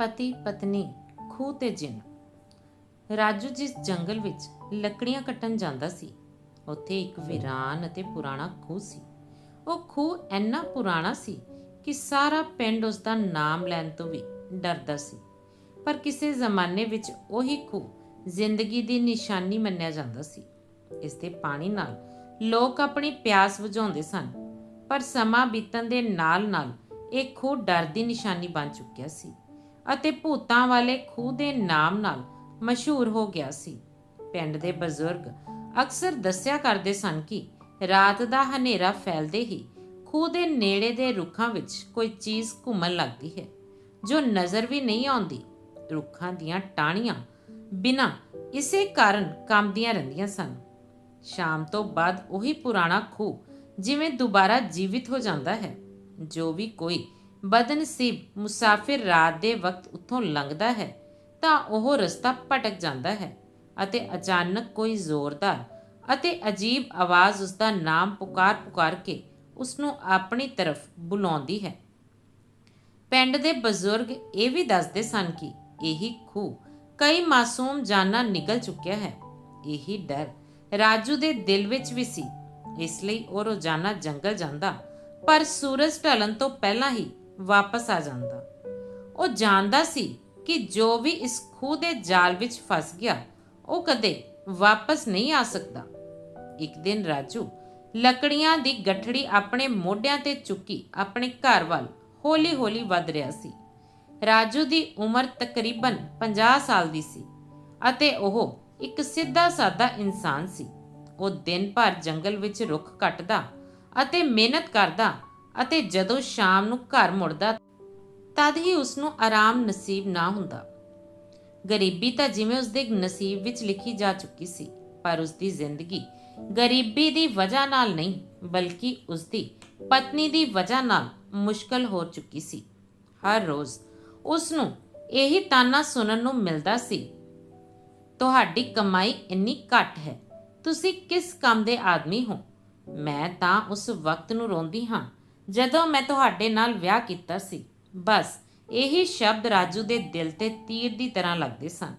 ਪਤੀ ਪਤਨੀ ਖੂਹ ਤੇ ਜਿਨ। ਰਾਜੂ ਜਿਸ ਜੰਗਲ ਵਿੱਚ ਲੱਕੜੀਆਂ ਕੱਟਣ ਜਾਂਦਾ ਸੀ, ਉੱਥੇ ਇੱਕ ਵੀਰਾਨ ਅਤੇ ਪੁਰਾਣਾ ਖੂਹ ਸੀ। ਉਹ ਖੂਹ ਇੰਨਾ ਪੁਰਾਣਾ ਸੀ ਕਿ ਸਾਰਾ ਪਿੰਡ ਉਸ ਦਾ ਨਾਮ ਲੈਣ ਤੋਂ ਵੀ ਡਰਦਾ ਸੀ। ਪਰ ਕਿਸੇ ਜ਼ਮਾਨੇ ਵਿੱਚ ਉਹੀ ਖੂਹ ਜ਼ਿੰਦਗੀ ਦੀ ਨਿਸ਼ਾਨੀ ਮੰਨਿਆ ਜਾਂਦਾ ਸੀ। ਇਸ ਦੇ ਪਾਣੀ ਨਾਲ ਲੋਕ ਆਪਣੀ ਪਿਆਸ ਬੁਝਾਉਂਦੇ ਸਨ, ਪਰ ਸਮਾਂ ਬੀਤਣ ਦੇ ਨਾਲ-ਨਾਲ ਇਹ ਖੂਹ ਡਰ ਦੀ ਨਿਸ਼ਾਨੀ ਬਣ ਚੁੱਕਿਆ ਸੀ। ਅਤੇ ਭੂਤਾਂ ਵਾਲੇ ਖੂਹ ਦੇ ਨਾਮ ਨਾਲ ਮਸ਼ਹੂਰ ਹੋ ਗਿਆ ਸੀ। ਪਿੰਡ ਦੇ ਬਜ਼ੁਰਗ ਅਕਸਰ ਦੱਸਿਆ ਕਰਦੇ ਸਨ ਕਿ ਰਾਤ ਦਾ ਹਨੇਰਾ ਫੈਲਦੇ ਹੀ ਖੂਹ ਦੇ ਨੇੜੇ ਦੇ ਰੁੱਖਾਂ ਵਿੱਚ ਕੋਈ ਚੀਜ਼ ਘੁੰਮਣ ਲੱਗਦੀ ਹੈ, ਜੋ ਨਜ਼ਰ ਵੀ ਨਹੀਂ ਆਉਂਦੀ। ਰੁੱਖਾਂ ਦੀਆਂ ਟਾਹਣੀਆਂ ਬਿਨਾਂ ਇਸੇ ਕਾਰਨ ਕੰਬਦੀਆਂ ਰਹਿੰਦੀਆਂ ਸਨ। ਸ਼ਾਮ ਤੋਂ ਬਾਅਦ ਉਹੀ ਪੁਰਾਣਾ ਖੂਹ ਜਿਵੇਂ ਦੁਬਾਰਾ ਜੀਵਿਤ ਹੋ ਜਾਂਦਾ ਹੈ, ਜੋ ਵੀ ਕੋਈ ਬਦਨਸੀਬ ਮੁਸਾਫਿਰ ਰਾਤ ਦੇ ਵਕਤ ਉੱਥੋਂ ਲੰਘਦਾ ਹੈ, ਤਾਂ ਉਹ ਰਸਤਾ ਭਟਕ ਜਾਂਦਾ ਹੈ ਅਤੇ ਅਚਾਨਕ ਕੋਈ ਜ਼ੋਰਦਾਰ ਅਤੇ ਅਜੀਬ ਆਵਾਜ਼ ਉਸ ਦਾ ਨਾਮ ਪੁਕਾਰ ਪੁਕਾਰ ਕੇ ਉਸ ਨੂੰ ਆਪਣੀ ਤਰਫ ਬੁਲਾਉਂਦੀ ਹੈ। ਪਿੰਡ ਦੇ ਬਜ਼ੁਰਗ ਇਹ ਵੀ ਦੱਸਦੇ ਸਨ ਕਿ ਇਹੀ ਖੂਹ ਕਈ ਮਾਸੂਮ ਜਾਨਾਂ ਨਿਕਲ ਚੁੱਕਿਆ ਹੈ। ਇਹੀ ਡਰ ਰਾਜੂ ਦੇ ਦਿਲ ਵਿੱਚ ਵੀ ਸੀ। ਇਸ ਲਈ ਉਹ ਰੋਜ਼ਾਨਾ ਜੰਗਲ ਜਾਂਦਾ, ਪਰ ਸੂਰਜ ਢਲਣ ਤੋਂ ਪਹਿਲਾਂ ਹੀ ਵਾਪਸ ਆ ਜਾਂਦਾ। ਉਹ ਜਾਣਦਾ ਸੀ ਕਿ ਜੋ ਵੀ ਇਸ ਖੂਹ ਦੇ ਜਾਲ ਵਿੱਚ ਫਸ ਗਿਆ, ਉਹ ਕਦੇ ਵਾਪਸ ਨਹੀਂ ਆ ਸਕਦਾ। ਇੱਕ ਦਿਨ ਰਾਜੂ ਲੱਕੜੀਆਂ ਦੀ ਗੱਠੜੀ ਆਪਣੇ ਮੋਢਿਆਂ ਤੇ ਚੁੱਕੀ ਆਪਣੇ ਘਰ ਵੱਲ ਹੌਲੀ-ਹੌਲੀ ਵੱਧ ਰਿਹਾ ਸੀ। ਰਾਜੂ ਦੀ ਉਮਰ ਤਕਰੀਬਨ 50 ਸਾਲ ਦੀ ਸੀ ਅਤੇ ਉਹ ਇੱਕ ਸਿੱਧਾ ਸਾਦਾ ਇਨਸਾਨ ਸੀ। ਉਹ ਦਿਨ ਭਰ ਜੰਗਲ ਵਿੱਚ ਰੁੱਖ ਕੱਟਦਾ ਅਤੇ ਮਿਹਨਤ ਕਰਦਾ ਅਤੇ ਜਦੋਂ ਸ਼ਾਮ ਨੂੰ ਘਰ ਮੁੜਦਾ, ਤਦ ਹੀ ਉਸ ਨੂੰ ਆਰਾਮ ਨਸੀਬ ਨਾ ਹੁੰਦਾ। ਗਰੀਬੀ ਤਾਂ ਜਿਵੇਂ ਉਸ ਦੇ ਨਸੀਬ ਵਿੱਚ ਲਿਖੀ ਜਾ ਚੁੱਕੀ ਸੀ, ਪਰ ਉਸ ਦੀ ਜ਼ਿੰਦਗੀ ਗਰੀਬੀ ਦੀ ਵਜ੍ਹਾ ਨਾਲ ਨਹੀਂ, ਬਲਕਿ ਉਸ ਦੀ ਪਤਨੀ ਦੀ ਵਜ੍ਹਾ ਨਾਲ ਮੁਸ਼ਕਲ ਹੋ ਚੁੱਕੀ ਸੀ। ਹਰ ਰੋਜ਼ ਉਸ ਨੂੰ ਇਹੀ ਤਾਨਾ ਸੁਣਨ ਨੂੰ ਮਿਲਦਾ ਸੀ, ਤੁਹਾਡੀ ਕਮਾਈ ਇੰਨੀ ਘੱਟ ਹੈ, ਤੁਸੀਂ ਕਿਸ ਕੰਮ ਦੇ ਆਦਮੀ ਹੋ? ਮੈਂ ਤਾਂ ਉਸ ਵਕਤ ਨੂੰ ਰੋਂਦੀ ਹਾਂ ਜਦੋਂ ਮੈਂ ਤੁਹਾਡੇ ਨਾਲ ਵਿਆਹ ਕੀਤਾ ਸੀ, ਬਸ ਇਹੀ ਸ਼ਬਦ ਰਾਜੂ ਦੇ ਦਿਲ ਤੇ ਤੀਰ ਦੀ ਤਰ੍ਹਾਂ ਲੱਗਦੇ ਸਨ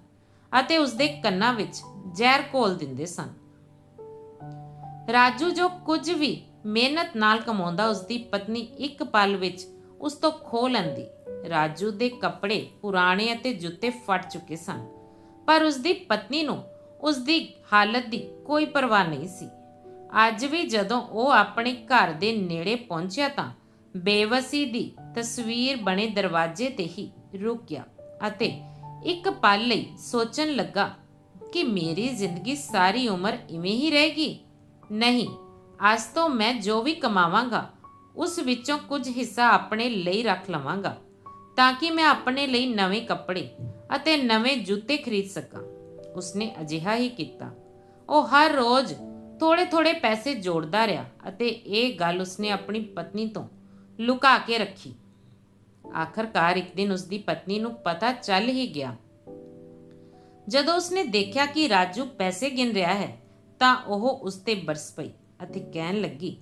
ਅਤੇ ਉਸ ਦੇ ਕੰਨਾਂ ਵਿੱਚ ਜ਼ਹਿਰ ਘੋਲ ਦਿੰਦੇ ਸਨ। ਰਾਜੂ ਜੋ ਕੁਝ ਵੀ ਮਿਹਨਤ ਨਾਲ ਕਮਾਉਂਦਾ ਉਸ ਦੀ ਪਤਨੀ ਇੱਕ ਪਲ ਵਿੱਚ ਉਸ ਤੋਂ ਖੋ ਲੈਂਦੀ। ਰਾਜੂ ਦੇ ਕੱਪੜੇ ਪੁਰਾਣੇ ਅਤੇ ਜੁੱਤੇ ਫਟ ਚੁੱਕੇ ਸਨ, ਪਰ ਉਸ ਦੀ ਪਤਨੀ ਨੂੰ ਉਸ ਦੀ ਹਾਲਤ ਦੀ ਕੋਈ ਪਰਵਾਹ ਨਹੀਂ ਸੀ। ਅੱਜ ਵੀ ਜਦੋਂ ਉਹ ਆਪਣੇ ਘਰ ਦੇ ਨੇੜੇ ਪਹੁੰਚਿਆ ਤਾਂ ਬੇਵਸੀ ਦੀ ਤਸਵੀਰ ਬਣੇ ਦਰਵਾਜ਼ੇ ਤੇ ਹੀ ਰੁਕ ਗਿਆ ਅਤੇ ਇੱਕ ਪਲ ਲਈ ਸੋਚਣ ਲੱਗਾ ਕਿ ਮੇਰੀ ਜ਼ਿੰਦਗੀ ਸਾਰੀ ਉਮਰ ਇਵੇਂ ਹੀ ਰਹੇਗੀ। ਨਹੀਂ, ਅੱਜ ਤੋਂ ਮੈਂ ਜੋ ਵੀ ਕਮਾਵਾਂਗਾ, ਉਸ ਵਿੱਚੋਂ ਕੁਝ ਹਿੱਸਾ ਆਪਣੇ ਲਈ ਰੱਖ ਲਵਾਂਗਾ ਤਾਂ ਕਿ ਮੈਂ ਆਪਣੇ ਲਈ ਨਵੇਂ ਕੱਪੜੇ ਅਤੇ ਨਵੇਂ ਜੁੱਤੇ ਖਰੀਦ ਸਕਾਂ। ਉਸਨੇ ਅਜਿਹਾ ਹੀ ਕੀਤਾ। ਉਹ ਹਰ ਰੋਜ਼ ਥੋੜੇ-ਥੋੜੇ ਪੈਸੇ ਜੋੜਦਾ ਰਿਹਾ ਅਤੇ ਇਹ ਗੱਲ ਉਸਨੇ ਆਪਣੀ ਪਤਨੀ ਤੋਂ ਲੁਕਾ ਕੇ ਰੱਖੀ। ਆਖਰਕਾਰ ਇੱਕ ਦਿਨ ਉਸਦੀ ਪਤਨੀ ਨੂੰ ਪਤਾ ਚੱਲ ਹੀ ਗਿਆ। ਜਦੋਂ ਉਸਨੇ ਦੇਖਿਆ ਕਿ ਰਾਜੂ ਪੈਸੇ ਗਿਣ ਰਿਹਾ ਹੈ, ਤਾਂ ਉਹ ਉਸ ਤੇ ਬਰਸ ਪਈ ਅਤੇ ਕਹਿਣ ਲੱਗੀ,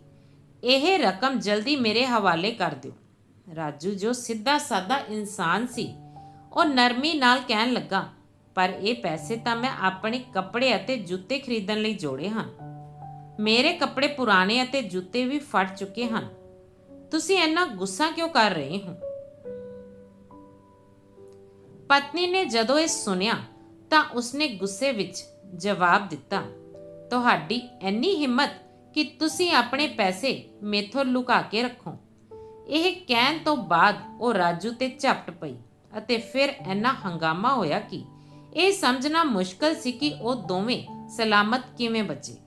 ਇਹ ਰਕਮ ਜਲਦੀ ਮੇਰੇ ਹਵਾਲੇ ਕਰ ਦਿਓ। ਰਾਜੂ ਜੋ ਸਿੱਧਾ ਸਾਦਾ ਇਨਸਾਨ ਸੀ, ਉਹ ਨਰਮੀ ਨਾਲ ਕਹਿਣ ਲੱਗਾ, ਪਰ ਇਹ ਪੈਸੇ ਤਾਂ ਮੈਂ ਆਪਣੇ ਕੱਪੜੇ ਅਤੇ ਜੁੱਤੇ ਖਰੀਦਣ ਲਈ ਜੋੜੇ ਹਨ ਮੇਰੇ ਕੱਪੜੇ ਪੁਰਾਣੇ ਅਤੇ ਜੁੱਤੇ ਵੀ ਫਟ ਚੁੱਕੇ ਹਨ। ਤੁਸੀਂ ਇੰਨਾ ਗੁੱਸਾ ਕਿਉਂ ਕਰ ਰਹੇ ਹੋ? ਪਤਨੀ ਨੇ ਜਦੋਂ ਇਹ ਸੁਨਿਆ ਤਾਂ ਉਸਨੇ ਗੁੱਸੇ ਵਿੱਚ ਜਵਾਬ ਦਿੱਤਾ, ਤੁਹਾਡੀ ਇੰਨੀ ਹਿੰਮਤ ਕਿ ਤੁਸੀਂ ਆਪਣੇ ਪੈਸੇ ਮੇਥੋਂ ਲੁਕਾ ਕੇ ਰੱਖੋ। ਇਹ ਕਹਿਣ ਤੋਂ ਬਾਅਦ ਉਹ ਰਾਜੂ ਤੇ ਝਪਟ ਪਈ ਅਤੇ ਫਿਰ ਇੰਨਾ ਹੰਗਾਮਾ ਹੋਇਆ ਕਿ ਇਹ ਸਮਝਣਾ ਮੁਸ਼ਕਲ ਸੀ ਕਿ ਉਹ ਦੋਵੇਂ ਸਲਾਮਤ ਕਿਵੇਂ ਬਚੇ।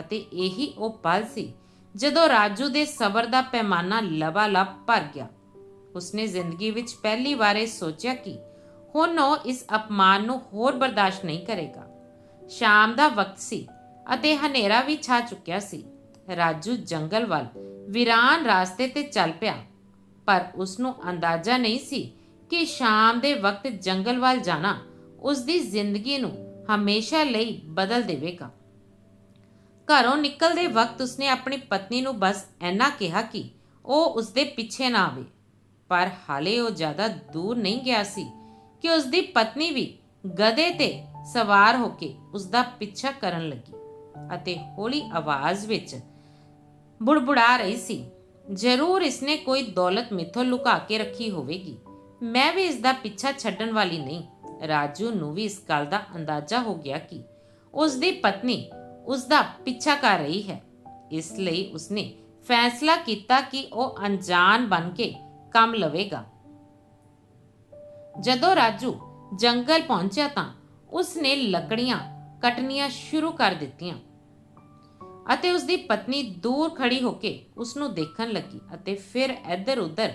ਅਤੇ ਇਹੀ ਉਹ ਪਲ ਸੀ ਜਦੋਂ ਰਾਜੂ ਦੇ ਸਬਰ ਦਾ ਪੈਮਾਨਾ ਲਬਾਲਬ ਭਰ ਗਿਆ। ਉਸਨੇ ਜ਼ਿੰਦਗੀ ਵਿੱਚ ਪਹਿਲੀ ਵਾਰ ਇਹ ਸੋਚਿਆ ਕਿ ਹੁਣ ਉਹ ਇਸ ਅਪਮਾਨ ਨੂੰ ਹੋਰ ਬਰਦਾਸ਼ਤ ਨਹੀਂ ਕਰੇਗਾ। ਸ਼ਾਮ ਦਾ ਵਕਤ ਸੀ ਅਤੇ ਹਨੇਰਾ ਵੀ ਛਾ ਚੁੱਕਿਆ ਸੀ। ਰਾਜੂ ਜੰਗਲ ਵੱਲ ਵਿਰਾਨ ਰਾਸਤੇ ਤੇ ਚੱਲ ਪਿਆ, ਪਰ ਉਸ ਨੂੰ ਅੰਦਾਜ਼ਾ ਨਹੀਂ ਸੀ ਕਿ ਸ਼ਾਮ ਦੇ ਵਕਤ ਜੰਗਲ ਵੱਲ ਜਾਣਾ ਉਸ ਦੀ ਜ਼ਿੰਦਗੀ ਨੂੰ ਹਮੇਸ਼ਾ ਲਈ ਬਦਲ ਦੇਵੇਗਾ। ਘਰੋਂ ਨਿਕਲਦੇ ਵਕਤ ਉਸਨੇ ਆਪਣੀ ਪਤਨੀ ਨੂੰ ਬਸ ਇੰਨਾ ਕਿਹਾ ਕਿ ਉਹ ਉਸਦੇ ਪਿੱਛੇ ਨਾ ਆਵੇ। ਪਰ ਹਾਲੇ ਉਹ ਜ਼ਿਆਦਾ ਦੂਰ ਨਹੀਂ ਗਿਆ ਸੀ ਕਿ ਉਸ ਪਤਨੀ ਵੀ ਗਧੇ ਤੇ ਸਵਾਰ ਹੋ ਕੇ ਉਸ ਪਿੱਛਾ ਕਰਨ ਲੱਗੀ ਅਤੇ ਹੌਲੀ ਆਵਾਜ਼ ਵਿੱਚ ਬੁੜਬੁੜਾ ਰਹੀ ਸੀ, ਜ਼ਰੂਰ ਇਸਨੇ ਕੋਈ ਦੌਲਤ ਮੇਥੋਂ ਲੁਕਾ ਕੇ ਰੱਖੀ ਹੋਵੇਗੀ। ਮੈਂ ਵੀ ਇਸ ਦਾ ਪਿੱਛਾ ਛੱਡਣ ਵਾਲੀ ਨਹੀਂ। ਰਾਜੂ ਨੂੰ ਵੀ ਇਸ ਗੱਲ ਦਾ ਅੰਦਾਜ਼ਾ ਹੋ ਗਿਆ ਕਿ ਉਸ ਦੀ ਪਤਨੀ ਉਸ ਦਾ ਪਿੱਛਾ ਕਰ ਰਹੀ ਹੈ। ਇਸ ਲਈ ਉਸਨੇ ਫੈਸਲਾ ਕੀਤਾ ਕਿ ਉਹ ਅਣਜਾਣ ਬਣ ਕੇ ਕੰਮ ਲਵੇਗਾ। ਜਦੋਂ ਰਾਜੂ ਜੰਗਲ ਪਹੁੰਚਿਆ ਤਾਂ ਉਸਨੇ ਲੱਕੜੀਆਂ ਕੱਟਣੀਆਂ ਸ਼ੁਰੂ ਕਰ ਦਿੱਤੀਆਂ ਅਤੇ ਉਸਦੀ ਪਤਨੀ ਦੂਰ ਖੜੀ ਹੋ ਕੇ ਉਸ ਨੂੰ ਦੇਖਣ ਲੱਗੀ ਅਤੇ ਫਿਰ ਇੱਧਰ-ਉੱਧਰ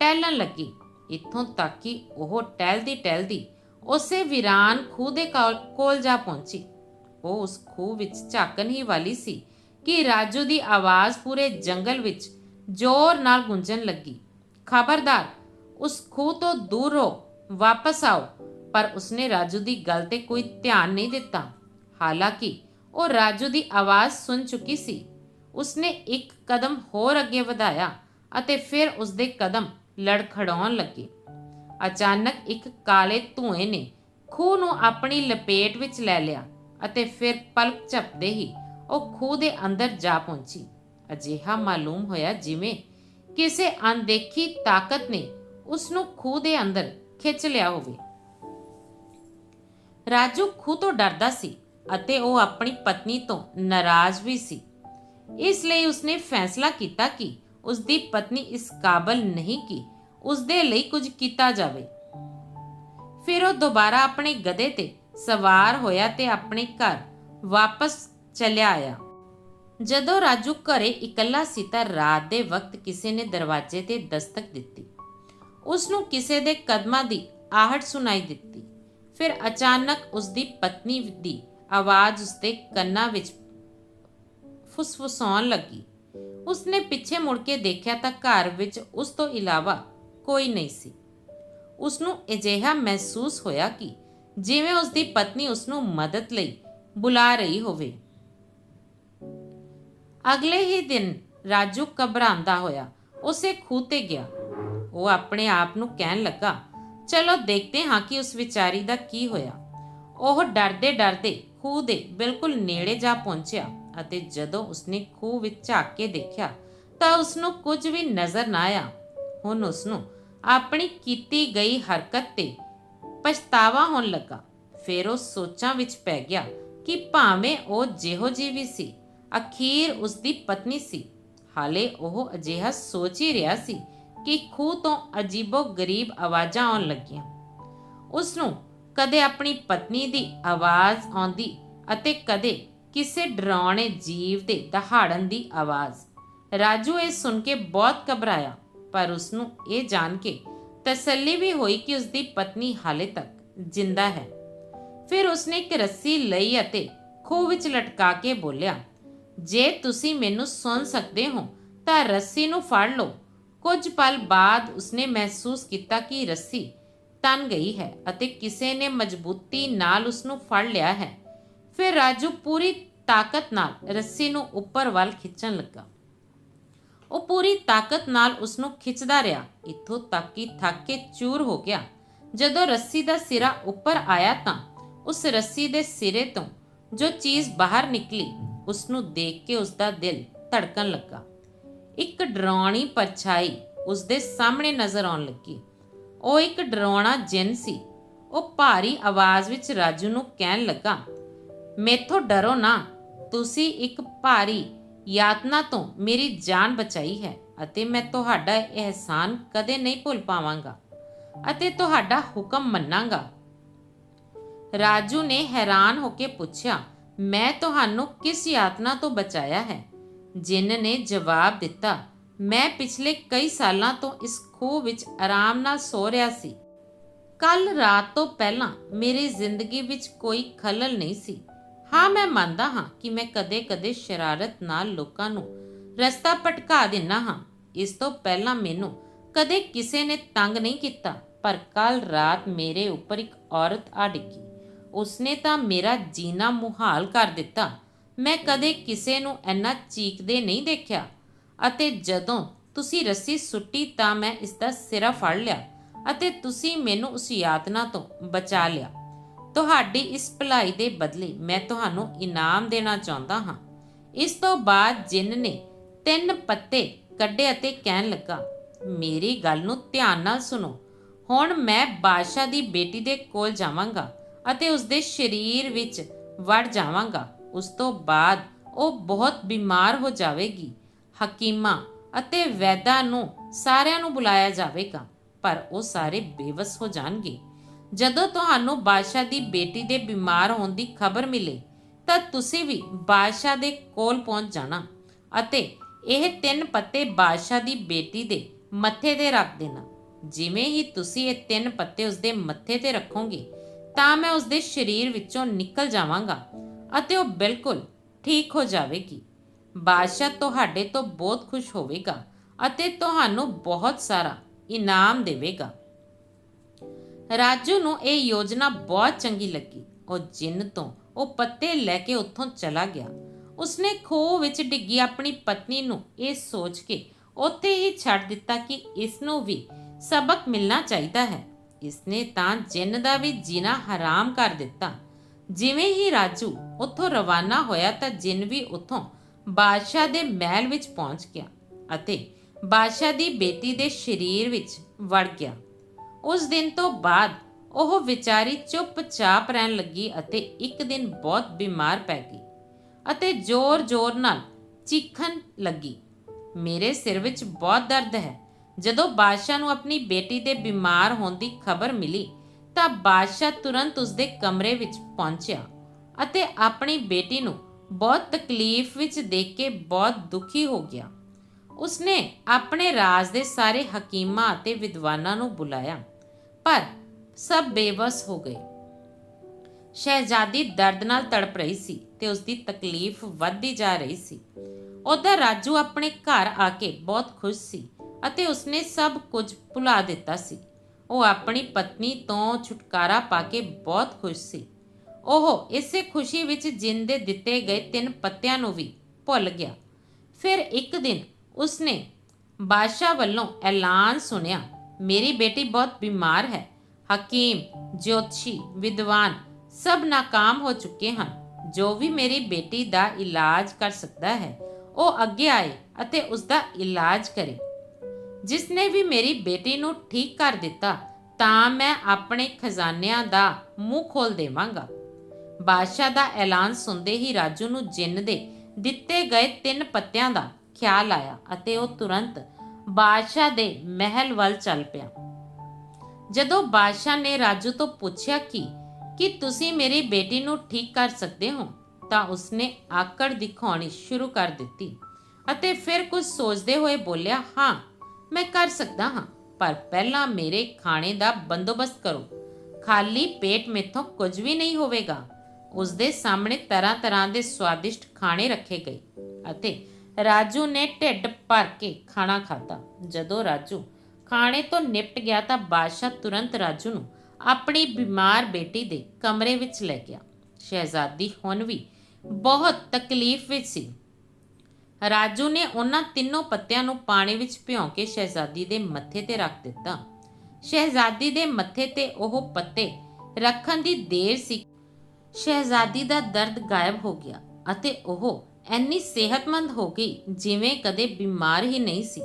ਟਹਿਲਣ ਲੱਗੀ। ਇੱਥੋਂ ਤੱਕ ਕਿ ਉਹ ਟਹਿਲਦੀ ਟਹਿਲਦੀ ਉਸੇ ਵੀਰਾਨ ਖੂਹ ਦੇ ਕੋਲ ਕੋਲ ਜਾ ਪਹੁੰਚੀ। ਉਹ ਉਸ ਖੂਹ ਵਿੱਚ ਝਾਕਣ ਹੀ ਵਾਲੀ ਸੀ ਕਿ ਰਾਜੂ ਦੀ ਆਵਾਜ਼ ਪੂਰੇ ਜੰਗਲ ਵਿੱਚ ਜ਼ੋਰ ਨਾਲ ਗੂੰਜਣ ਲੱਗੀ। ਖਬਰਦਾਰ, ਉਸ ਖੂਹ ਤੋਂ ਦੂਰ ਰਹੋ, ਵਾਪਸ ਆਓ। ਪਰ ਉਸਨੇ ਰਾਜੂ ਦੀ ਗੱਲ ਤੇ ਕੋਈ ਧਿਆਨ ਨਹੀਂ ਦਿੱਤਾ। ਹਾਲਾਂਕਿ ਉਹ ਰਾਜੂ ਦੀ ਆਵਾਜ਼ ਸੁਣ ਚੁੱਕੀ ਸੀ। ਉਸਨੇ ਇੱਕ ਕਦਮ ਹੋਰ ਅੱਗੇ ਵਧਾਇਆ ਅਤੇ ਫਿਰ ਉਸਦੇ ਕਦਮ ਲੜਖੜਾਉਣ ਲੱਗੇ। ਅਚਾਨਕ ਇੱਕ ਕਾਲੇ ਧੂਏ ਨੇ ਖੂਹ ਨੂੰ ਆਪਣੀ ਲਪੇਟ ਵਿੱਚ ਲੈ ਲਿਆ। ਅਤੇ ਫਿਰ ਪਲਕ ਝਪਦੇ ਹੀ ਉਹ ਖੂਹ ਦੇ ਅੰਦਰ ਜਾ ਪਹੁੰਚੀ। ਅਜਿਹਾ ਮਾਲੂਮ ਹੋਇਆ ਜਿਵੇਂ ਕਿਸੇ ਅਣਦੇਖੀ ਤਾਕਤ ਨੇ ਉਸ ਨੂੰ ਖੂਹ ਦੇ ਅੰਦਰ ਖਿੱਚ ਲਿਆ ਹੋਵੇ। ਰਾਜੂ ਖੂਹ ਤੋਂ ਡਰਦਾ ਸੀ ਅਤੇ ਉਹ ਆਪਣੀ ਪਤਨੀ ਤੋਂ ਨਾਰਾਜ਼ ਵੀ ਸੀ। ਇਸ ਲਈ ਉਸਨੇ ਫੈਸਲਾ ਕੀਤਾ ਕਿ ਉਸ ਦੀ ਪਤਨੀ ਇਸ ਕਾਬਲ ਨਹੀਂ ਕਿ ਉਸ ਦੇ ਲਈ ਕੁਝ ਕੀਤਾ ਜਾਵੇ। ਫਿਰ ਉਹ ਦੁਬਾਰਾ ਆਪਣੇ ਗਧੇ ਤੇ ਸਵਾਰ ਹੋਇਆ ਤੇ ਆਪਣੇ ਘਰ ਵਾਪਸ ਚਲਿਆ ਆਇਆ। ਜਦੋਂ ਰਾਜੂ ਘਰੇ ਇਕੱਲਾ ਸੀ ਤਾਂ ਰਾਤ ਦੇ ਵਕਤ ਕਿਸੇ ਨੇ ਦਰਵਾਜ਼ੇ ਤੇ ਦਸਤਕ ਦਿੱਤੀ। ਉਸ ਨੂੰ ਕਿਸੇ ਦੇ ਕਦਮਾਂ ਦੀ ਆਹਟ ਸੁਣਾਈ ਦਿੱਤੀ। ਫਿਰ ਅਚਾਨਕ ਉਸ ਦੀ ਪਤਨੀ ਦੀ ਆਵਾਜ਼ ਉਸਦੇ ਕੰਨਾਂ ਵਿੱਚ ਫੁਸਫੁਸਾਉਣ ਲੱਗੀ। ਉਸਨੇ ਪਿੱਛੇ ਮੁੜ ਕੇ ਦੇਖਿਆ ਤਾਂ ਘਰ ਵਿੱਚ ਉਸ ਤੋਂ ਇਲਾਵਾ ਕੋਈ ਨਹੀਂ ਸੀ। ਉਸ ਨੂੰ ਅਜਿਹਾ ਮਹਿਸੂਸ ਹੋਇਆ ਕਿ ਜਿਵੇਂ ਉਸ ਦੀ ਪਤਨੀ ਉਸ ਨੂੰ ਮਦਦ ਲਈ ਬੁਲਾ ਰਹੀ ਹੋਵੇ। ਅਗਲੇ ਹੀ ਦਿਨ ਰਾਜੂ ਘਬਰਾਉਂਦਾ ਹੋਇਆ, ਉਸੇ ਖੂਹ ਤੇ ਗਿਆ। ਉਹ ਆਪਣੇ ਆਪ ਨੂੰ ਕਹਿਣ ਲੱਗਾ, ਚਲੋ ਦੇਖਦੇ ਹਾਂ ਕਿ ਉਸ ਵਿਚਾਰੀ ਦਾ ਕੀ ਹੋਇਆ। ਉਹ ਡਰਦੇ ਡਰਦੇ ਖੂਹ ਦੇ ਬਿਲਕੁਲ ਨੇੜੇ ਜਾ ਪਹੁੰਚਿਆ ਅਤੇ ਜਦੋਂ ਉਸਨੇ ਖੂਹ ਵਿੱਚ ਝਾਕ ਕੇ ਦੇਖਿਆ, ਤਾਂ ਉਸ ਨੂੰ ਕੁਝ ਵੀ ਨਜ਼ਰ ਨਾ ਆਇਆ। ਹੁਣ ਉਸ ਨੂੰ ਆਪਣੀ ਕੀਤੀ ਗਈ ਹਰਕਤ ਤੇ ਪਛਤਾਵਾ ਹੋਣ ਲੱਗਾ। ਫਿਰ ਉਹ ਸੋਚਾਂ ਵਿੱਚ ਪੈ ਗਿਆ ਕਿ ਭਾਵੇਂ ਉਹ ਜਿਹੋ ਜਿਹੀ ਵੀ ਸੀ, ਅਖੀਰ ਉਸ ਦੀ ਪਤਨੀ ਸੀ। ਹਾਲੇ ਉਹ ਅਜਿਹਾ ਸੋਚ ਹੀ ਰਿਹਾ ਸੀ ਕਿ ਖੂਹ ਤੋਂ ਅਜੀਬੋ ਗਰੀਬ ਆਵਾਜ਼ਾਂ ਆਉਣ ਲੱਗੀਆਂ। ਉਸ ਨੂੰ ਕਦੇ ਆਪਣੀ ਪਤਨੀ ਦੀ ਆਵਾਜ਼ ਆਉਂਦੀ ਅਤੇ ਕਦੇ ਕਿਸੇ ਡਰਾਉਣੇ ਜੀਵ ਦੇ ਦਹਾੜਨ ਦੀ ਆਵਾਜ਼। ਰਾਜੂ ਇਹ ਸੁਣ ਕੇ ਬਹੁਤ ਘਬਰਾਇਆ, ਪਰ ਉਸ ਨੂੰ ਇਹ ਜਾਣ ਕੇ ਤਸੱਲੀ ਵੀ ਹੋਈ ਕਿ ਉਸ ਦੀ ਪਤਨੀ ਹਾਲੇ ਤੱਕ ਜਿੰਦਾ ਹੈ। ਫਿਰ ਉਸਨੇ ਇੱਕ ਰੱਸੀ ਲਈ ਅਤੇ ਖੂਹ ਵਿੱਚ ਲਟਕਾ ਕੇ ਬੋਲਿਆ, ਜੇ ਤੁਸੀਂ ਮੈਨੂੰ ਸੁਣ ਸਕਦੇ ਹੋ, ਤਾਂ ਰੱਸੀ ਨੂੰ ਫੜ ਲਓ। ਕੁਝ ਪਲ ਬਾਅਦ ਉਸਨੇ ਮਹਿਸੂਸ ਕੀਤਾ ਕਿ ਰੱਸੀ ਤਨ ਗਈ ਹੈ ਅਤੇ ਕਿਸੇ ਨੇ ਮਜ਼ਬੂਤੀ ਨਾਲ ਉਸ ਨੂੰ ਫੜ ਲਿਆ ਹੈ। ਫਿਰ ਰਾਜੂ ਪੂਰੀ ਤਾਕਤ ਨਾਲ ਰੱਸੀ ਨੂੰ ਉੱਪਰ ਵੱਲ ਖਿੱਚਣ ਲੱਗਾ। ਉਹ ਪੂਰੀ ਤਾਕਤ ਨਾਲ ਉਸ ਨੂੰ ਖਿੱਚਦਾ ਰਿਹਾ। ਇੱਥੋਂ ਤੱਕ ਕਿ ਥੱਕ ਕੇ ਚੂਰ ਹੋ ਗਿਆ। ਜਦੋਂ ਰੱਸੀ ਦਾ ਸਿਰਾ ਉੱਪਰ ਆਇਆ ਤਾਂ ਉਸ ਰੱਸੀ ਦੇ ਸਿਰੇ ਤੋਂ ਜੋ ਚੀਜ਼ ਬਾਹਰ ਨਿਕਲੀ ਉਸ ਨੂੰ ਦੇਖ ਕੇ ਉਸ ਦਾ ਦਿਲ ਧੜਕਣ ਲੱਗਾ। ਇੱਕ ਡਰਾਉਣੀ ਪਰਛਾਈ ਉਸ ਦੇ ਸਾਹਮਣੇ ਨਜ਼ਰ ਆਉਣ ਲੱਗੀ। ਉਹ ਇੱਕ ਡਰਾਉਣਾ ਜਿੰਨ ਸੀ। ਉਹ ਭਾਰੀ ਆਵਾਜ਼ ਵਿੱਚ ਰਾਜੂ ਨੂੰ ਕਹਿਣ ਲੱਗਾ, ਮੇਥੋਂ ਡਰੋ ਨਾ। ਤੁਸੀਂ ਇੱਕ ਭਾਰੀ ਯਾਤਨਾ ਤੋਂ ਮੇਰੀ ਜਾਨ ਬਚਾਈ ਹੈ ਅਤੇ ਮੈਂ ਤੁਹਾਡਾ ਇਹ ਅਹਿਸਾਨ ਕਦੇ ਨਹੀਂ ਭੁੱਲ ਪਾਵਾਂਗਾ ਅਤੇ ਤੁਹਾਡਾ ਹੁਕਮ ਮੰਨਾਂਗਾ। ਰਾਜੂ ਨੇ ਹੈਰਾਨ ਹੋ ਕੇ ਪੁੱਛਿਆ, ਮੈਂ ਤੁਹਾਨੂੰ ਕਿਸ ਯਾਤਨਾ ਤੋਂ ਬਚਾਇਆ ਹੈ? ਜਿਨ ਨੇ ਜਵਾਬ ਦਿੱਤਾ, ਮੈਂ ਪਿਛਲੇ ਕਈ ਸਾਲਾਂ ਤੋਂ ਇਸ ਖੂਹ ਵਿੱਚ ਆਰਾਮ ਨਾਲ ਸੋ ਰਿਹਾ ਸੀ। ਕੱਲ ਰਾਤ ਤੋਂ ਪਹਿਲਾਂ ਮੇਰੀ ਜ਼ਿੰਦਗੀ ਵਿੱਚ ਕੋਈ ਖਲਲ ਨਹੀਂ ਸੀ। ਹਾਂ, ਮੈਂ ਮੰਨਦਾ ਹਾਂ ਕਿ ਮੈਂ ਕਦੇ-ਕਦੇ ਸ਼ਰਾਰਤ ਨਾਲ ਲੋਕਾਂ ਨੂੰ ਰਸਤਾ ਭਟਕਾ ਦਿੰਨਾ ਹਾਂ। ਇਸ ਤੋਂ ਪਹਿਲਾਂ ਮੈਨੂੰ ਕਦੇ ਕਿਸੇ ਨੇ ਤੰਗ ਨਹੀਂ ਕੀਤਾ, ਪਰ ਕੱਲ ਰਾਤ ਮੇਰੇ ਉੱਪਰ ਇੱਕ ਔਰਤ ਆ ਡਿੱਗੀ। ਉਸਨੇ ਤਾਂ ਮੇਰਾ ਜੀਣਾ ਮੁਹਾਲ ਕਰ ਦਿੱਤਾ। ਮੈਂ ਕਦੇ ਕਿਸੇ ਨੂੰ ਇੰਨਾ ਚੀਕਦੇ ਨਹੀਂ ਦੇਖਿਆ। ਅਤੇ ਜਦੋਂ ਤੁਸੀਂ ਰੱਸੀ ਸੁੱਟੀ ਤਾਂ ਮੈਂ ਇਸ ਦਾ ਸਿਰਾ ਫੜ ਲਿਆ ਅਤੇ ਤੁਸੀਂ ਮੈਨੂੰ ਉਸ ਯਾਤਨਾ ਤੋਂ ਬਚਾ ਲਿਆ। ਤੁਹਾਡੀ ਇਸ ਭਲਾਈ ਦੇ ਬਦਲੇ ਮੈਂ ਤੁਹਾਨੂੰ ਇਨਾਮ ਦੇਣਾ ਚਾਹੁੰਦਾ ਹਾਂ। ਇਸ ਤੋਂ ਬਾਅਦ ਜਿੰਨ ਨੇ ਤਿੰਨ ਪੱਤੇ ਕੱਢੇ ਅਤੇ ਕਹਿਣ ਲੱਗਾ, ਮੇਰੀ ਗੱਲ ਨੂੰ ਧਿਆਨ ਨਾਲ ਸੁਣੋ। ਹੁਣ ਮੈਂ ਬਾਦਸ਼ਾਹ ਦੀ ਬੇਟੀ ਦੇ ਕੋਲ ਜਾਵਾਂਗਾ ਅਤੇ ਉਸ ਦੇ ਸਰੀਰ ਵਿੱਚ ਵੜ ਜਾਵਾਂਗਾ। ਉਸ ਤੋਂ ਬਾਅਦ ਉਹ ਬਹੁਤ ਬਿਮਾਰ ਹੋ ਜਾਵੇਗੀ। ਹਕੀਮਾਂ ਅਤੇ ਵੈਦਾਂ ਨੂੰ ਸਾਰਿਆਂ ਨੂੰ ਬੁਲਾਇਆ ਜਾਵੇਗਾ, ਪਰ ਉਹ ਸਾਰੇ ਬੇਵਸ ਹੋ ਜਾਣਗੇ। ਜਦੋਂ ਤੁਹਾਨੂੰ ਬਾਦਸ਼ਾਹ ਦੀ ਬੇਟੀ ਦੇ ਬਿਮਾਰ ਹੋਣ ਦੀ ਖਬਰ ਮਿਲੇ, ਤਾਂ ਤੁਸੀਂ ਵੀ ਬਾਦਸ਼ਾਹ ਦੇ ਕੋਲ ਪਹੁੰਚ ਜਾਣਾ ਅਤੇ ਇਹ ਤਿੰਨ ਪੱਤੇ ਬਾਦਸ਼ਾਹ ਦੀ ਬੇਟੀ ਦੇ ਮੱਥੇ ਤੇ ਰੱਖ ਦੇਣਾ। ਜਿਵੇਂ ਹੀ ਤੁਸੀਂ ਇਹ ਤਿੰਨ ਪੱਤੇ ਉਸਦੇ ਮੱਥੇ ਤੇ ਰੱਖੋਗੇ, ਤਾਂ ਮੈਂ ਉਸਦੇ ਸਰੀਰ ਵਿੱਚੋਂ ਨਿਕਲ ਜਾਵਾਂਗਾ ਅਤੇ ਉਹ ਬਿਲਕੁਲ ਠੀਕ ਹੋ ਜਾਵੇਗੀ। ਬਾਦਸ਼ਾਹ ਤੁਹਾਡੇ ਤੋਂ ਬਹੁਤ ਖੁਸ਼ ਹੋਵੇਗਾ ਅਤੇ ਤੁਹਾਨੂੰ ਬਹੁਤ ਸਾਰਾ ਇਨਾਮ ਦੇਵੇਗਾ। ਰਾਜੂ ਨੂੰ ਇਹ ਯੋਜਨਾ ਬਹੁਤ ਚੰਗੀ ਲੱਗੀ। ਉਹ ਜਿੰਨ ਤੋਂ ਉਹ ਪੱਤੇ ਲੈ ਕੇ ਉੱਥੋਂ ਚਲਾ ਗਿਆ। ਉਸਨੇ ਖੋਹ ਵਿੱਚ ਡਿੱਗੀ ਆਪਣੀ ਪਤਨੀ ਨੂੰ ਇਹ ਸੋਚ ਕੇ ਉੱਥੇ ਹੀ ਛੱਡ ਦਿੱਤਾ ਕਿ ਇਸ ਨੂੰ ਵੀ ਸਬਕ ਮਿਲਣਾ ਚਾਹੀਦਾ ਹੈ। ਇਸਨੇ ਤਾਂ ਜਿੰਨ ਦਾ ਵੀ ਜੀਣਾ ਹਰਾਮ ਕਰ ਦਿੱਤਾ। ਜਿਵੇਂ ਹੀ ਰਾਜੂ ਉੱਥੋਂ ਰਵਾਨਾ ਹੋਇਆ ਤਾਂ ਜਿੰਨ ਵੀ ਉੱਥੋਂ ਬਾਦਸ਼ਾਹ ਦੇ ਮਹਿਲ ਵਿੱਚ ਪਹੁੰਚ ਗਿਆ ਅਤੇ ਬਾਦਸ਼ਾਹ ਦੀ ਬੇਟੀ ਦੇ ਸਰੀਰ ਵਿੱਚ ਵੜ ਗਿਆ। ਉਸ ਦਿਨ ਤੋਂ ਬਾਅਦ ਉਹ ਵਿਚਾਰੀ ਚੁੱਪਚਾਪ ਰਹਿਣ ਲੱਗੀ ਅਤੇ ਇੱਕ ਦਿਨ ਬਹੁਤ ਬਿਮਾਰ ਪੈ ਗਈ ਅਤੇ ਜ਼ੋਰ-ਜ਼ੋਰ ਨਾਲ ਚੀਖਣ ਲੱਗੀ। ਮੇਰੇ ਸਿਰ ਵਿੱਚ ਬਹੁਤ ਦਰਦ ਹੈ। ਜਦੋਂ ਬਾਦਸ਼ਾਹ ਨੂੰ ਆਪਣੀ ਬੇਟੀ ਦੇ ਬਿਮਾਰ ਹੋਣ ਦੀ ਖਬਰ ਮਿਲੀ ਤਾਂ ਬਾਦਸ਼ਾਹ ਤੁਰੰਤ ਉਸਦੇ ਕਮਰੇ ਵਿੱਚ ਪਹੁੰਚਿਆ ਅਤੇ ਆਪਣੀ ਬੇਟੀ ਨੂੰ ਬਹੁਤ ਤਕਲੀਫ ਵਿੱਚ ਦੇਖ ਕੇ ਬਹੁਤ ਦੁਖੀ ਹੋ ਗਿਆ। ਉਸਨੇ ਆਪਣੇ ਰਾਜ ਦੇ ਸਾਰੇ ਹਕੀਮਾਂ ਅਤੇ ਵਿਦਵਾਨਾਂ ਨੂੰ ਬੁਲਾਇਆ। ਪਰ ਸਭ ਬੇਵਸ ਹੋ ਗਏ। ਸ਼ਹਿਜ਼ਾਦੀ ਦਰਦ ਨਾਲ ਤੜਪ ਰਹੀ ਸੀ ਤੇ ਉਸ ਦੀ ਤਕਲੀਫ ਵੱਧਦੀ ਜਾ ਰਹੀ ਸੀ। ਉਹਦਾ ਰਾਜੂ ਆਪਣੇ ਘਰ ਆ ਕੇ ਬਹੁਤ ਖੁਸ਼ ਸੀ ਅਤੇ ਉਸਨੇ ਸਭ ਕੁਝ ਭੁਲਾ ਦਿੱਤਾ ਸੀ। ਉਹ ਆਪਣੀ ਪਤਨੀ ਤੋਂ ਛੁਟਕਾਰਾ ਪਾ ਕੇ ਬਹੁਤ ਖੁਸ਼ ਸੀ। ਉਹ ਇਸੇ ਖੁਸ਼ੀ ਵਿੱਚ ਜਿੰਨ ਦੇ ਦਿੱਤੇ ਗਏ ਤਿੰਨ ਪੱਤਿਆਂ ਨੂੰ ਵੀ ਭੁੱਲ ਗਿਆ। ਫਿਰ ਇੱਕ ਦਿਨ ਉਸਨੇ ਬਾਦਸ਼ਾਹ ਵੱਲੋਂ ਐਲਾਨ ਸੁਣਿਆ ਮੇਰੀ ਬੇਟੀ ਬਹੁਤ ਬਿਮਾਰ ਹੈ। ਹਕੀਮ, ਜੋਤਸ਼ੀ, ਵਿਦਵਾਨ ਸਭ ਨਾਕਾਮ ਹੋ ਚੁੱਕੇ ਹਨ। ਜੋ ਵੀ ਮੇਰੀ ਬੇਟੀ ਦਾ ਇਲਾਜ ਕਰ ਸਕਦਾ ਹੈ, ਉਹ ਅੱਗੇ ਆਏ ਅਤੇ ਉਸ ਦਾ ਇਲਾਜ ਕਰੇ। ਜਿਸ ਨੇ ਵੀ ਮੇਰੀ ਬੇਟੀ ਨੂੰ ਠੀਕ ਕਰ ਦਿੱਤਾ, ਤਾਂ ਮੈਂ ਆਪਣੇ ਖਜ਼ਾਨਿਆਂ ਦਾ ਮੂੰਹ ਖੋਲ ਦੇਵਾਂਗਾ। ਬਾਦਸ਼ਾਹ ਦਾ ਐਲਾਨ ਸੁਣਦੇ ਹੀ ਰਾਜੂ ਨੂੰ ਜਿੰਨ ਦੇ ਦਿੱਤੇ ਗਏ ਤਿੰਨ ਪੱਤਿਆਂ ਦਾ ਖਿਆਲ ਆਇਆ ਅਤੇ ਉਹ ਤੁਰੰਤ ਬਾਦਸ਼ਾਹ ਦੇ ਮਹਿਲ ਵੱਲ ਚੱਲ ਪਿਆ। ਜਦੋਂ ਬਾਦਸ਼ਾਹ ਨੇ ਰਾਜੂ ਤੋਂ ਪੁੱਛਿਆ ਕਿ ਕਿ ਤੁਸੀਂ ਮੇਰੀ ਬੇਟੀ ਨੂੰ ਠੀਕ ਕਰ ਸਕਦੇ ਹੋ? ਤਾਂ ਉਸਨੇ ਆਕੜ ਦਿਖਾਉਣੀ ਸ਼ੁਰੂ ਕਰ ਦਿੱਤੀ ਅਤੇ ਫਿਰ ਕੁਝ ਸੋਚਦੇ ਹੋਏ ਬੋਲਿਆ, ਹਾਂ, ਮੈਂ ਕਰ ਸਕਦਾ ਹਾਂ, ਪਰ ਪਹਿਲਾਂ ਮੇਰੇ ਖਾਣੇ ਦਾ ਬੰਦੋਬਸਤ ਕਰੋ। ਖਾਲੀ ਪੇਟ ਮੇਥੋਂ ਕੁਝ ਵੀ ਨਹੀਂ ਹੋਵੇਗਾ। ਉਸ ਦੇ ਸਾਹਮਣੇ ਤਰ੍ਹਾਂ ਤਰ੍ਹਾਂ ਦੇ ਸਵਾਦਿਸ਼ਟ ਖਾਣੇ ਰੱਖੇ ਗਏ ਅਤੇ ਰਾਜੂ ਨੇ ਢਿੱਡ ਭਰ ਕੇ ਖਾਣਾ ਖਾਧਾ। ਜਦੋਂ ਰਾਜੂ ਖਾਣੇ ਤੋਂ ਨਿਪਟ ਗਿਆ ਤਾਂ ਬਾਦਸ਼ਾਹ ਤੁਰੰਤ ਰਾਜੂ ਨੂੰ ਆਪਣੀ ਬਿਮਾਰ ਬੇਟੀ ਦੇ ਕਮਰੇ ਵਿੱਚ ਲੈ ਗਿਆ। ਸ਼ਹਿਜ਼ਾਦੀ ਹੁਣ ਵੀ ਬਹੁਤ ਤਕਲੀਫ ਵਿੱਚ ਸੀ। ਰਾਜੂ ਨੇ ਉਹਨਾਂ ਤਿੰਨੋਂ ਪੱਤਿਆਂ ਨੂੰ ਪਾਣੀ ਵਿੱਚ ਭਿਉਂ ਕੇ ਸ਼ਹਿਜ਼ਾਦੀ ਦੇ ਮੱਥੇ ਤੇ ਰੱਖ ਦਿੱਤਾ। ਸ਼ਹਿਜ਼ਾਦੀ ਦੇ ਮੱਥੇ ਤੇ ਉਹ ਪੱਤੇ ਰੱਖਣ ਦੀ ਦੇਰ ਸੀ। ਸ਼ਹਿਜ਼ਾਦੀ ਦਾ ਦਰਦ ਗਾਇਬ ਹੋ ਗਿਆ ਅਤੇ ਉਹ ਐਨੀ ਸਿਹਤਮੰਦ ਹੋ ਗਈ ਜਿਵੇਂ ਕਦੇ ਬਿਮਾਰ ਹੀ ਨਹੀਂ ਸੀ।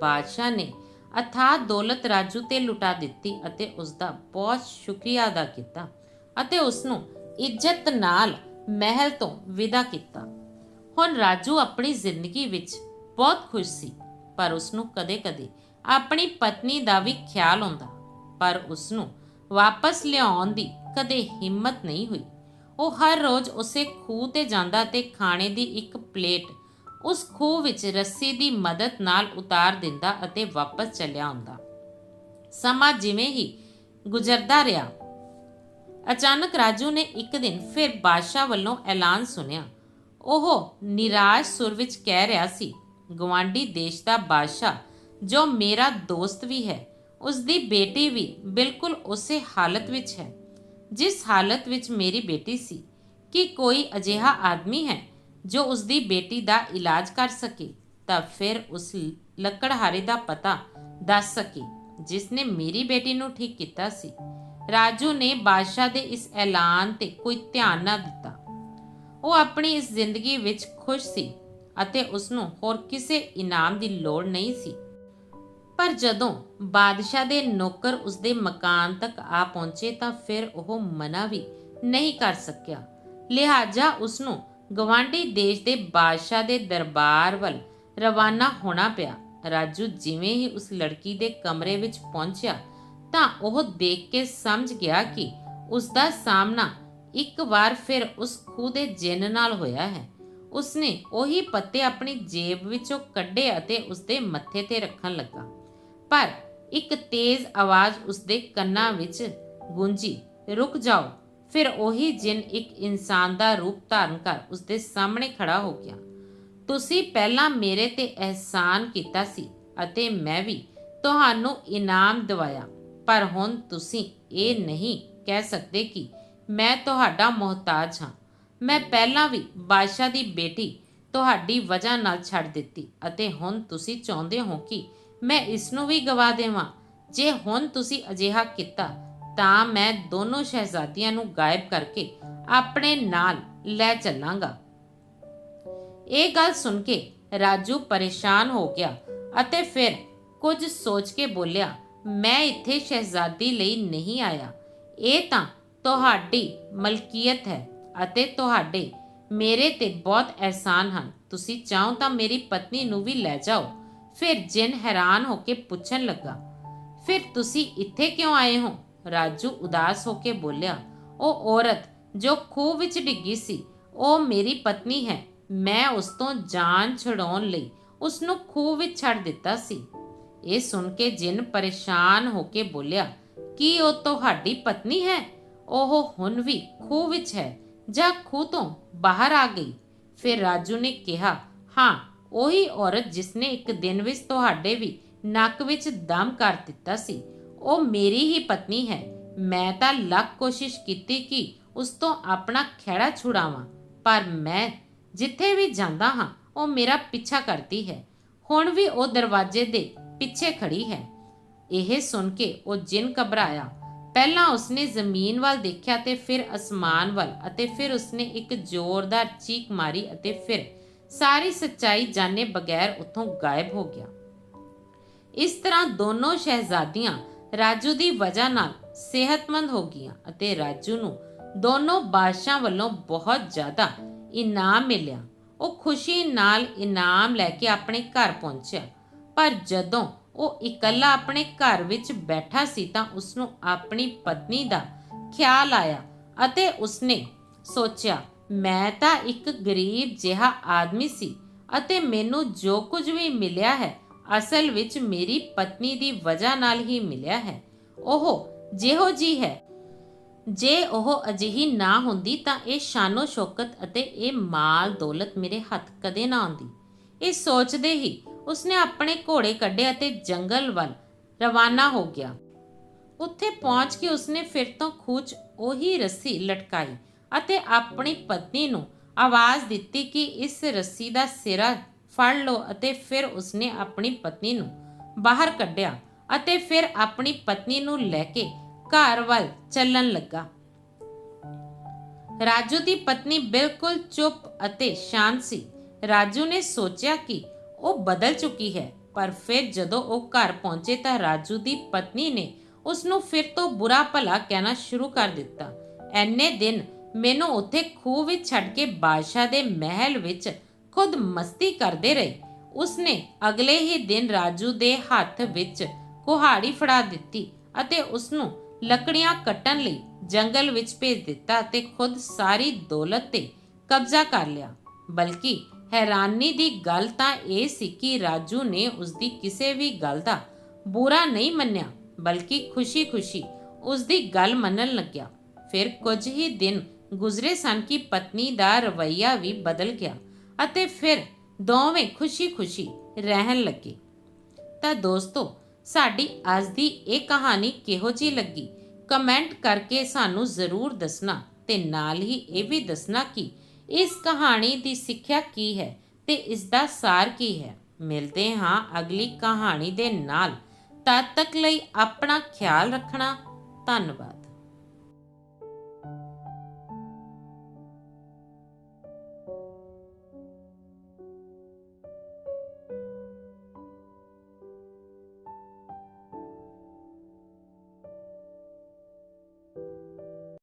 ਬਾਦਸ਼ਾਹ ਨੇ ਅਥਾਹ ਦੌਲਤ ਰਾਜੂ ਤੇ ਲੁਟਾ ਦਿੱਤੀ ਅਤੇ ਉਸ ਦਾ ਬਹੁਤ ਸ਼ੁਕਰੀਆ ਅਦਾ ਕੀਤਾ ਅਤੇ ਉਸ ਨੂੰ ਇੱਜ਼ਤ ਨਾਲ ਮਹਿਲ ਤੋਂ ਵਿਦਾ ਕੀਤਾ। ਹੁਣ ਰਾਜੂ ਆਪਣੀ ਜ਼ਿੰਦਗੀ ਵਿੱਚ ਬਹੁਤ ਖੁਸ਼ ਸੀ, ਪਰ ਉਸ ਨੂੰ ਕਦੇ-ਕਦੇ ਆਪਣੀ ਪਤਨੀ ਦਾ ਵੀ ਖਿਆਲ ਆਉਂਦਾ, ਪਰ ਉਸ ਨੂੰ ਵਾਪਸ ਲਿਆਉਣ ਦੀ ਕਦੇ ਹਿੰਮਤ ਨਹੀਂ ਹੋਈ। ਉਹ ਹਰ ਰੋਜ਼ ਉਸੇ ਖੂਹ ਤੇ ਜਾਂਦਾ ਤੇ ਖਾਣੇ ਦੀ ਇੱਕ ਪਲੇਟ ਉਸ ਖੂਹ ਵਿੱਚ ਰੱਸੀ ਦੀ ਮਦਦ ਨਾਲ ਉਤਾਰ ਦਿੰਦਾ ਅਤੇ ਵਾਪਸ ਚੱਲਿਆ ਆਉਂਦਾ। ਸਮਾਂ ਜਿਵੇਂ ਹੀ ਗੁਜ਼ਰਦਾ ਰਿਹਾ, ਅਚਾਨਕ ਰਾਜੂ ਨੇ ਇੱਕ ਦਿਨ ਫਿਰ ਬਾਦਸ਼ਾਹ ਵੱਲੋਂ ਐਲਾਨ ਸੁਣਿਆ। ਉਹ ਨਿਰਾਸ਼ ਸੁਰ ਵਿੱਚ ਕਹਿ ਰਿਹਾ ਸੀ ਗਵਾਂਡੀ ਦੇਸ਼ ਦਾ ਬਾਦਸ਼ਾਹ, ਜੋ ਮੇਰਾ ਦੋਸਤ ਵੀ ਹੈ ਉਸ ਦੀ ਬੇਟੀ ਵੀ ਬਿਲਕੁਲ ਉਸੇ ਹਾਲਤ ਵਿੱਚ ਹੈ। ਜਿਸ ਹਾਲਤ ਵਿੱਚ ਮੇਰੀ ਬੇਟੀ ਸੀ, ਕਿ ਕੋਈ ਅਜਿਹਾ ਆਦਮੀ ਹੈ ਜੋ ਉਸ ਦੀ ਬੇਟੀ ਦਾ ਇਲਾਜ ਕਰ ਸਕੇ, ਤਾਂ ਫਿਰ ਉਸ ਲੱਕੜਹਾਰੇ ਦਾ ਪਤਾ ਦੱਸ ਸਕੇ, ਜਿਸ ਨੇ ਮੇਰੀ ਬੇਟੀ ਨੂੰ ਠੀਕ ਕੀਤਾ ਸੀ। ਰਾਜੂ ਨੇ ਬਾਦਸ਼ਾਹ ਦੇ ਇਸ ਐਲਾਨ ਤੇ ਕੋਈ ਧਿਆਨ ਨਾ ਦਿੱਤਾ। ਉਹ ਆਪਣੀ ਇਸ ਜ਼ਿੰਦਗੀ ਵਿੱਚ ਖੁਸ਼ ਸੀ ਅਤੇ ਉਸ ਨੂੰ ਹੋਰ ਕਿਸੇ ਇਨਾਮ ਦੀ ਲੋੜ ਨਹੀਂ ਸੀ। ਪਰ ਜਦੋਂ ਬਾਦਸ਼ਾਹ ਦੇ ਨੌਕਰ ਉਸਦੇ ਮਕਾਨ ਤੱਕ ਆ ਪਹੁੰਚੇ ਤਾਂ ਫਿਰ ਉਹ ਮਨਾ ਵੀ ਨਹੀਂ ਕਰ ਸਕਿਆ। ਲਿਹਾਜ਼ਾ ਉਸਨੂੰ ਗਵਾਂਢੀ ਦੇਸ਼ ਦੇ ਬਾਦਸ਼ਾਹ ਦੇ ਦਰਬਾਰ ਵੱਲ ਰਵਾਨਾ ਹੋਣਾ ਪਿਆ। ਰਾਜੂ ਜਿਵੇਂ ਹੀ ਉਸ ਲੜਕੀ ਦੇ ਕਮਰੇ ਵਿੱਚ ਪਹੁੰਚਿਆ ਤਾਂ ਉਹ ਦੇਖ ਕੇ ਸਮਝ ਗਿਆ ਕਿ ਉਸ ਦਾ ਸਾਹਮਣਾ ਇੱਕ ਵਾਰ ਫਿਰ ਉਸ ਖੂਹ ਦੇ ਜਿੰਨ ਨਾਲ ਹੋਇਆ ਹੈ। ਉਸਨੇ ਉਹੀ ਪੱਤੇ ਆਪਣੀ ਜੇਬ ਵਿੱਚੋਂ ਕੱਢੇ ਅਤੇ ਉਸਦੇ ਮੱਥੇ ਤੇ ਰੱਖਣ ਲੱਗਾ। ਪਰ ਇੱਕ ਤੇਜ਼ ਆਵਾਜ਼ ਉਸਦੇ ਕੰਨਾਂ ਵਿੱਚ ਗੂੰਜੀ, ਰੁਕ ਜਾਓ। ਫਿਰ ਉਹੀ ਜਿੰਨ ਇੱਕ ਇਨਸਾਨ ਦਾ ਰੂਪ ਧਾਰਨ ਕਰ ਉਸਦੇ ਸਾਹਮਣੇ ਖੜਾ ਹੋ ਗਿਆ। ਤੁਸੀਂ ਪਹਿਲਾਂ ਮੇਰੇ ਤੇ ਅਹਿਸਾਨ ਕੀਤਾ ਸੀ ਅਤੇ ਮੈਂ ਵੀ ਤੁਹਾਨੂੰ ਇਨਾਮ ਦਿਵਾਇਆ, ਪਰ ਹੁਣ ਤੁਸੀਂ ਇਹ ਨਹੀਂ ਕਹਿ ਸਕਦੇ ਕਿ ਮੈਂ ਤੁਹਾਡਾ ਮੁਹਤਾਜ ਹਾਂ। ਮੈਂ ਪਹਿਲਾਂ ਵੀ ਬਾਦਸ਼ਾਹ ਦੀ ਬੇਟੀ ਤੁਹਾਡੀ ਵਜ੍ਹਾ ਨਾਲ ਛੱਡ ਦਿੱਤੀ ਅਤੇ ਹੁਣ ਤੁਸੀਂ ਚਾਹੁੰਦੇ ਹੋ ਕਿ ਮੈਂ ਇਸ ਨੂੰ ਵੀ ਗਵਾ ਦੇਵਾਂ। ਜੇ ਹੁਣ ਤੁਸੀਂ ਅਜਿਹਾ ਕੀਤਾ, ਤਾਂ ਮੈਂ ਦੋਨੋਂ ਸ਼ਹਿਜ਼ਾਦੀਆਂ ਨੂੰ ਗਾਇਬ ਕਰਕੇ ਆਪਣੇ ਨਾਲ ਲੈ ਚੱਲਾਂਗਾ। ਇਹ ਗੱਲ ਸੁਣ ਕੇ ਰਾਜੂ ਪਰੇਸ਼ਾਨ ਹੋ ਗਿਆ ਅਤੇ ਫਿਰ ਕੁਝ ਸੋਚ ਕੇ ਬੋਲਿਆ, ਮੈਂ ਇੱਥੇ ਸ਼ਹਿਜ਼ਾਦੀ ਲਈ ਨਹੀਂ ਆਇਆ। ਇਹ ਤਾਂ ਤੁਹਾਡੀ ਮਲਕੀਅਤ ਹੈ ਅਤੇ ਤੁਹਾਡੇ ਮੇਰੇ ਤੇ ਬਹੁਤ ਅਹਿਸਾਨ ਹਨ। ਤੁਸੀਂ ਚਾਹੋ ਤਾਂ ਮੇਰੀ ਪਤਨੀ ਨੂੰ ਵੀ ਲੈ ਜਾਓ। ਫਿਰ ਜਿਨ ਹੈਰਾਨ ਹੋ ਕੇ ਪੁੱਛਣ ਲੱਗਾ, ਫਿਰ ਤੁਸੀਂ ਇੱਥੇ ਕਿਉਂ ਆਏ ਹੋ? ਰਾਜੂ ਉਦਾਸ ਹੋ ਕੇ ਬੋਲਿਆ, ਉਹ ਔਰਤ ਜੋ ਖੂਹ ਵਿੱਚ ਡਿੱਗੀ ਸੀ, ਉਹ ਮੇਰੀ ਪਤਨੀ ਹੈ। ਮੈਂ ਉਸ ਤੋਂ ਜਾਨ ਛਡਾਉਣ ਲਈ ਉਸ ਨੂੰ ਖੂਹ ਵਿੱਚ ਛੱਡ ਦਿੱਤਾ ਸੀ। ਇਹ ਸੁਣ ਕੇ ਜਿਨ ਪਰੇਸ਼ਾਨ ਹੋ ਕੇ ਬੋਲਿਆ, ਕੀ ਉਹ ਤੁਹਾਡੀ ਪਤਨੀ ਹੈ? ਉਹ ਹੁਣ ਵੀ ਖੂਹ ਵਿੱਚ ਹੈ ਜਾਂ ਖੂਹ ਤੋਂ ਬਾਹਰ ਆ ਗਈ? ਫਿਰ ਰਾਜੂ ਨੇ ਕਿਹਾ, ਹਾਂ ਉਹੀ ਔਰਤ ਜਿਸਨੇ ਇੱਕ ਦਿਨ ਵਿੱਚ ਤੁਹਾਡੇ ਵੀ ਨੱਕ ਵਿੱਚ ਦਮ ਕਰ ਦਿੱਤਾ ਸੀ। ਉਹ ਮੇਰੀ ਹੀ ਪਤਨੀ ਹੈ। ਮੈਂ ਤਾਂ ਲੱਖ ਕੋਸ਼ਿਸ਼ ਕੀਤੀ ਕਿ ਉਸ ਤੋਂ ਆਪਣਾ ਖਹਿੜਾ ਛੁਡਾਵਾਂ, ਪਰ ਮੈਂ ਜਿੱਥੇ ਵੀ ਜਾਂਦਾ ਹਾਂ, ਉਹ ਮੇਰਾ ਪਿੱਛਾ ਕਰਦੀ ਹੈ। ਹੁਣ ਵੀ ਉਹ ਦਰਵਾਜ਼ੇ ਦੇ ਪਿੱਛੇ ਖੜੀ ਹੈ। ਇਹ ਸੁਣ ਕੇ ਉਹ ਜਿੰਨ ਘਬਰਾਇਆ। ਪਹਿਲਾਂ ਉਸਨੇ ਜ਼ਮੀਨ ਵੱਲ ਦੇਖਿਆ ਤੇ ਫਿਰ ਅਸਮਾਨ ਵੱਲ ਅਤੇ ਫਿਰ ਉਸਨੇ ਇੱਕ ਜ਼ੋਰਦਾਰ ਚੀਕ ਮਾਰੀ ਅਤੇ ਫਿਰ ਸਾਰੀ ਸੱਚਾਈ ਜਾਣੇ ਬਗੈਰ ਉੱਥੋਂ ਗਾਇਬ ਹੋ ਗਿਆ। ਇਸ ਤਰ੍ਹਾਂ ਦੋਨੋਂ ਸ਼ਹਿਜ਼ਾਦੀਆਂ ਰਾਜੂ ਦੀ ਵਜ੍ਹਾ ਨਾਲ ਸਿਹਤਮੰਦ ਹੋ ਗਈਆਂ ਅਤੇ ਰਾਜੂ ਨੂੰ ਦੋਨੋਂ ਬਾਦਸ਼ਾਹਾਂ ਵੱਲੋਂ ਬਹੁਤ ਜ਼ਿਆਦਾ ਇਨਾਮ ਮਿਲਿਆ। ਉਹ ਖੁਸ਼ੀ ਨਾਲ ਇਨਾਮ ਲੈ ਕੇ ਆਪਣੇ ਘਰ ਪਹੁੰਚਿਆ। ਪਰ ਜਦੋਂ ਉਹ ਇਕੱਲਾ ਆਪਣੇ ਘਰ ਵਿੱਚ ਬੈਠਾ ਸੀ ਤਾਂ ਉਸ ਨੂੰ ਆਪਣੀ ਪਤਨੀ ਦਾ ਖਿਆਲ ਆਇਆ ਅਤੇ ਉਸਨੇ ਸੋਚਿਆ ਮੈਂ ਤਾਂ ਇੱਕ ਗਰੀਬ ਜਿਹਾ ਆਦਮੀ ਸੀ ਅਤੇ ਮੈਨੂੰ ਜੋ ਕੁਝ ਵੀ ਮਿਲਿਆ ਹੈ, ਅਸਲ ਵਿੱਚ ਮੇਰੀ ਪਤਨੀ ਦੀ ਵਜ੍ਹਾ ਨਾਲ ਹੀ ਮਿਲਿਆ ਹੈ। ਉਹ ਜਿਹੋ ਜੀ ਹੈ। ਜੇ ਉਹ ਅਜਿਹੀ ਨਾ ਹੁੰਦੀ ਤਾਂ ਇਹ ਸ਼ਾਨੋ ਸ਼ੌਕਤ ਅਤੇ ਇਹ ਮਾਲ ਦੌਲਤ ਮੇਰੇ ਹੱਥ ਕਦੇ ਨਾ ਆਉਂਦੀ। ਇਹ ਸੋਚਦੇ ਹੀ ਉਸਨੇ ਆਪਣੇ ਘੋੜੇ ਕੱਢੇ ਅਤੇ ਜੰਗਲ ਵੱਲ ਰਵਾਨਾ ਹੋ ਗਿਆ। ਉੱਥੇ ਪਹੁੰਚ ਕੇ ਉਸਨੇ ਫਿਰ ਤੋਂ ਖੂਚ ਉਹੀ ਰੱਸੀ ਲਟਕਾਈ। ਅਤੇ ਆਪਣੀ ਪਤਨੀ ਨੂੰ ਆਵਾਜ਼ ਦਿੱਤੀ ਕਿ ਇਸ ਰੱਸੀ ਦਾ ਸਿਰਾ ਫੜ ਲਓ ਅਤੇ ਫਿਰ ਉਸਨੇ ਆਪਣੀ ਪਤਨੀ ਨੂੰ ਬਾਹਰ ਕੱਢਿਆ ਅਤੇ ਫਿਰ ਆਪਣੀ ਪਤਨੀ ਨੂੰ ਲੈ ਕੇ ਘਰ ਵੱਲ ਚੱਲਣ ਲੱਗਾ। ਰਾਜੂ ਦੀ ਪਤਨੀ ਬਿਲਕੁਲ ਚੁੱਪ ਅਤੇ ਸ਼ਾਂਤ ਸੀ। ਰਾਜੂ ਨੇ ਸੋਚਿਆ ਕਿ ਉਹ ਬਦਲ ਚੁੱਕੀ ਹੈ, ਪਰ ਫਿਰ ਜਦੋਂ ਉਹ ਘਰ ਪਹੁੰਚੇ ਤਾਂ ਰਾਜੂ ਦੀ ਪਤਨੀ ਨੇ ਉਸ ਨੂੰ ਫਿਰ ਤੋਂ ਬੁਰਾ ਭਲਾ ਕਹਿਣਾ ਸ਼ੁਰੂ ਕਰ ਦਿੱਤਾ। ਐਨੇ ਦਿਨ ਮੈਨੂੰ ਉੱਥੇ ਖੂਹ ਵਿੱਚ ਛੱਡ ਕੇ ਬਾਦਸ਼ਾਹ ਦੇ ਮਹਿਲ ਵਿੱਚ ਖੁਦ ਮਸਤੀ ਕਰਦੇ ਰਹੇ। ਉਸਨੇ ਅਗਲੇ ਹੀ ਦਿਨ ਰਾਜੂ ਦੇ ਹੱਥ ਵਿੱਚ ਕੁਹਾੜੀ ਫੜਾ ਦਿੱਤੀ ਅਤੇ ਉਸਨੂੰ ਲੱਕੜੀਆਂ ਕੱਟਣ ਲਈ ਜੰਗਲ ਵਿੱਚ ਭੇਜ ਦਿੱਤਾ ਅਤੇ ਖੁਦ ਸਾਰੀ ਦੌਲਤ ਤੇ ਕਬਜ਼ਾ ਕਰ ਲਿਆ। ਬਲਕਿ ਹੈਰਾਨੀ ਦੀ ਗੱਲ ਤਾਂ ਇਹ ਸੀ ਕਿ ਰਾਜੂ ਨੇ ਉਸਦੀ ਕਿਸੇ ਵੀ ਗੱਲ ਦਾ ਬੁਰਾ ਨਹੀਂ ਮੰਨਿਆ, ਬਲਕਿ ਖੁਸ਼ੀ-ਖੁਸ਼ੀ ਉਸਦੀ ਗੱਲ ਮੰਨਣ ਲੱਗਿਆ। ਫਿਰ ਕੁਝ ਹੀ ਦਿਨ ਗੁਜ਼ਰੇ ਸਨ ਕਿ ਪਤਨੀ ਦਾ ਰਵਈਆ ਵੀ ਬਦਲ ਗਿਆ ਅਤੇ ਫਿਰ ਦੋਵੇਂ ਖੁਸ਼ੀ-ਖੁਸ਼ੀ ਰਹਿਣ ਲੱਗੇ। ਤਾਂ ਦੋਸਤੋ, ਸਾਡੀ ਅੱਜ ਦੀ ਇਹ ਕਹਾਣੀ ਕਿਹੋ ਜੀ ਲੱਗੀ? ਕਮੈਂਟ ਕਰਕੇ ਸਾਨੂੰ ਜ਼ਰੂਰ ਦੱਸਣਾ ਤੇ ਨਾਲ ਹੀ ਇਹ ਵੀ ਦੱਸਣਾ ਕਿ ਇਸ ਕਹਾਣੀ ਦੀ ਸਿੱਖਿਆ ਕੀ ਹੈ ਤੇ ਇਸ ਦਾ ਸਾਰ ਕੀ ਹੈ। ਮਿਲਦੇ ਹਾਂ ਅਗਲੀ ਕਹਾਣੀ ਦੇ ਨਾਲ। ਤਦ ਤੱਕ ਲਈ ਆਪਣਾ ਖਿਆਲ ਰੱਖਣਾ। ਧੰਨਵਾਦ।